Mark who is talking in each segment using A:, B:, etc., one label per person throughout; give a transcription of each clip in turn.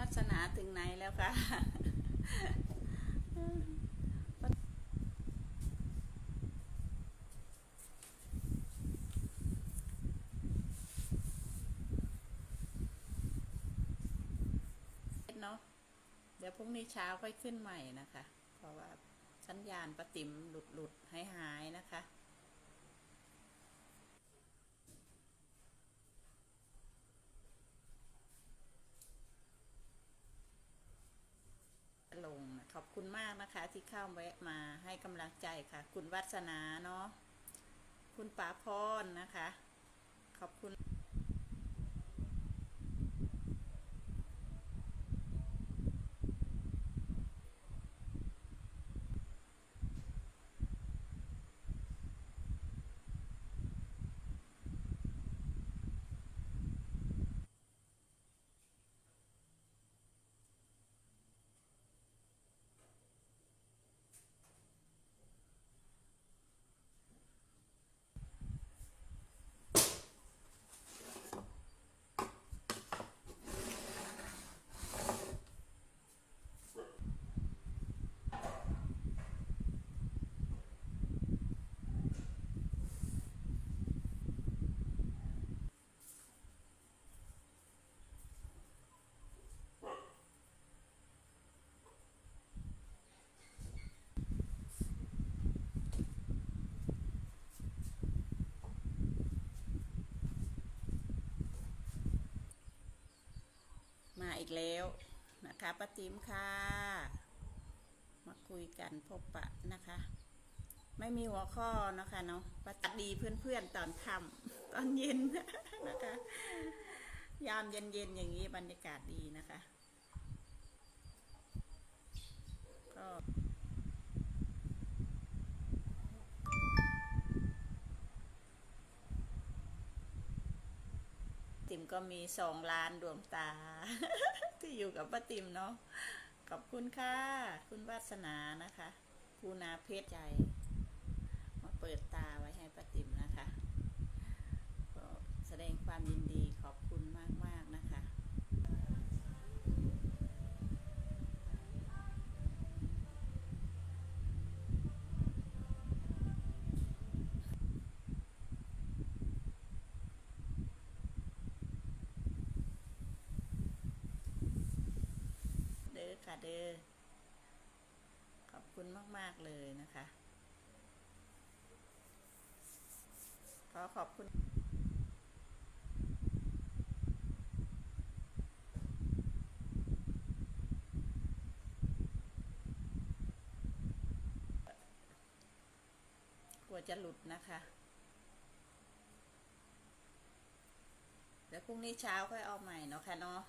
A: วัสนาถึงไหนแล้วคะเนาะเดี๋ยวพรุ่งนี้เช้าค่อยขึ้นใหม่นะคะ เพราะว่าสัญญาณประติมหลุดหลุดหายหายๆนะคะ ลงนะขอบ คุณมากนะคะ ที่เข้าแวะมาให้กำลังใจค่ะ คุณวัฒนาเนาะคุณป๋าพรนะคะ กแล้วนะคะป้าติ๋มค่ะ มาคุยกันพบปะนะคะ ไม่มีหัวข้อนะคะเนาะประตัดดีเพื่อนๆตอนค่ำตอนเย็นนะคะ ยามเย็นๆอย่างนี้บรรยากาศดีนะคะ ก็ ติ๋มก็มีสองล้านดวงตา ที่อยู่กับป้าติ๋มเนาะขอบคุณค่ะ คุณวาสนานะคะคูนาเพชรใจ มาเปิดตาไว้ให้ป้าติ๋มนะคะ ก็แสดงความยินดีขอบคุณมากๆนะคะ เด้อขอบคุณมาก ๆ เลยนะคะ ขอขอบคุณกลัวจะหลุดนะคะเดี๋ยวพรุ่งนี้เช้าค่อยเอาใหม่เนาะค่ะเนาะ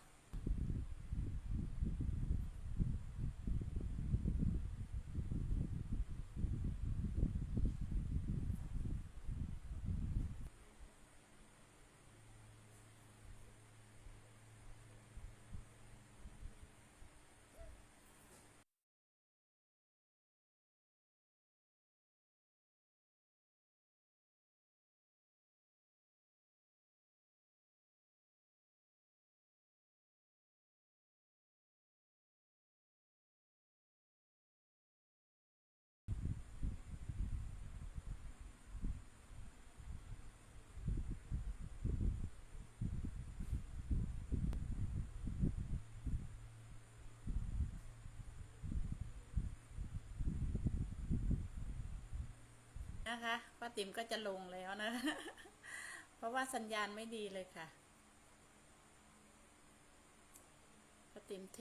A: นะคะป้าติ๋มก็จะลงแล้วนะ เพราะว่าสัญญาณไม่ดีเลยค่ะป้าติ๋มเท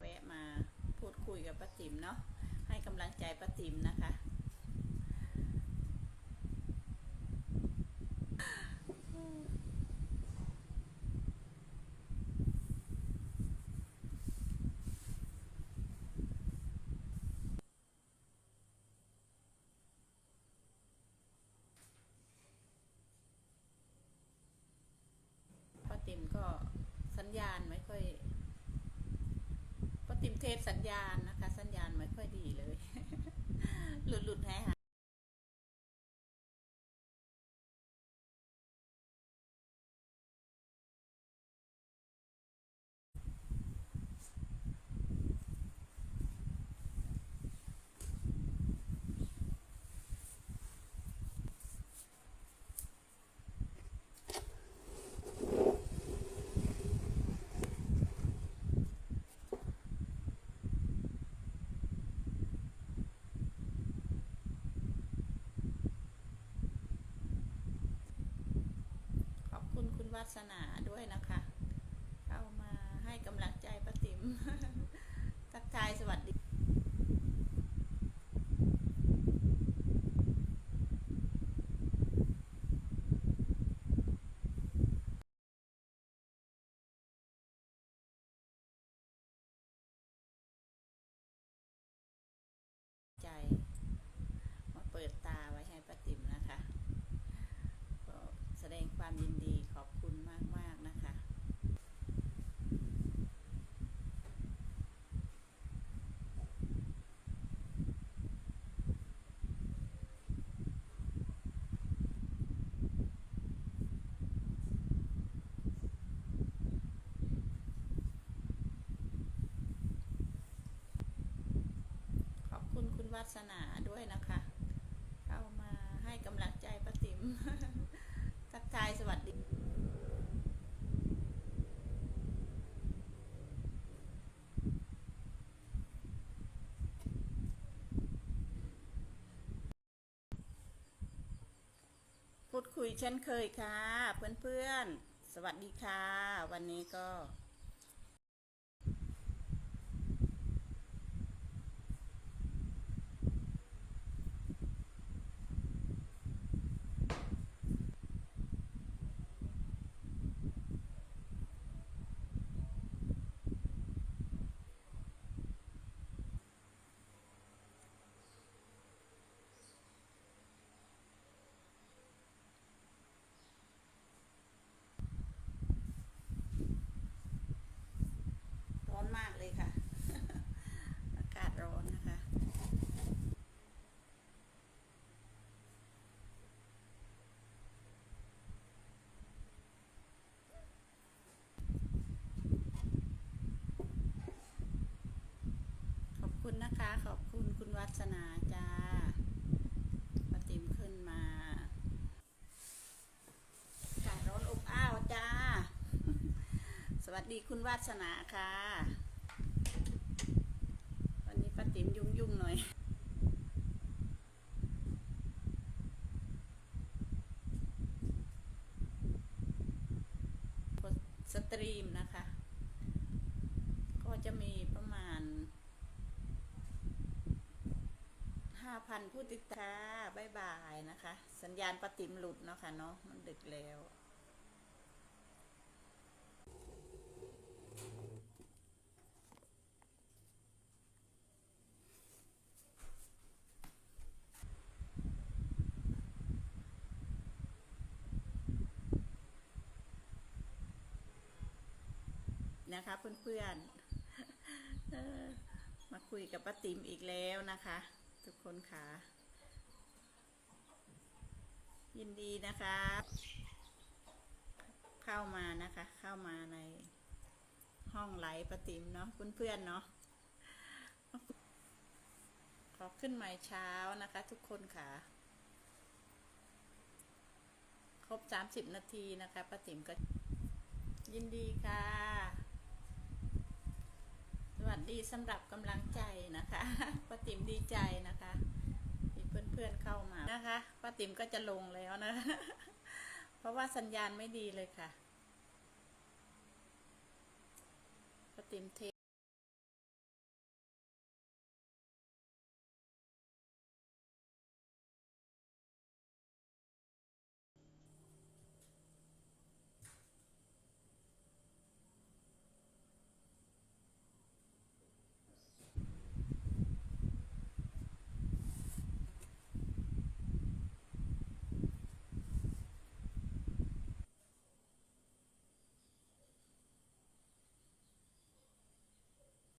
A: แวะมาพูดคุยกับป้าติ๋มเนาะให้กำลังใจป้าติ๋มนะคะ ป้าติ๋มก็ส ญญาณไม่ค่อย พิมเทปสัญญาณนะคะ สัญญาณไม่ค่อยดีเลย หลุดหลุดๆแฮะ วาสนาด้วยนะคะ เข้ามาให้กำลังใจป้าติ๋ม ทักทายสวัสดี ใจ มาเปิดตาไว้ให้ป้าติ๋มนะคะ ก็แสดงความยินดีขอบคุณมากมากๆนะคะ ขอบคุณคุณวา สนาด้วยนะคะ เข้ามาให้กำลังใจป้าติ๋มทักทายสวัสดีพูดคุยเช่นเคยค่ะ เพื่อนๆ สวัสดีค่ะ วันนี้ก็ ร้อนมากเลยค่ะ อากาศร้อนนะคะ ขอบคุณนะคะ ขอบ คุณคุณวัฒนาจ้าปาติมขึ้นมาอากาศร้อนอบอ้าวจ้า สวัสดีคุณวาสนาค่ะ วันนี้ป้าติ๋มยุ่งยุ่งๆหน่อยสตรีมนะคะ ก็จะมีประมาณ 5,000ผู้ติดตามบ๊ายบายนะคะ สัญญาณปติมหลุดเนาะค่ะเนาะมันดึกแล้วนะคะเพื่อนๆมาคุยกับป้าติ๋มอีกแล้วนะคะ ทุกคนค่ะ ยินดีนะคะ เข้ามานะคะ เข้ามาในห้องไลฟ์ป้าติ๋มเนาะเพื่อนๆเนาะขอขึ้นใหม่เช้านะคะ ทุกคนค่ะ ครบสามสิบนาทีนะคะป้าติ๋มก็ยินดีค่ะ วัสดีสำหรับกำลังใจนะคะป้าติ๋มดีใจนะคะมีเพื่อนๆเข้ามานะคะป้าติ๋มก็จะลงแล้วนะ เพราะว่าสัญญาณไม่ดีเลยค่ะป้าติ๋มเท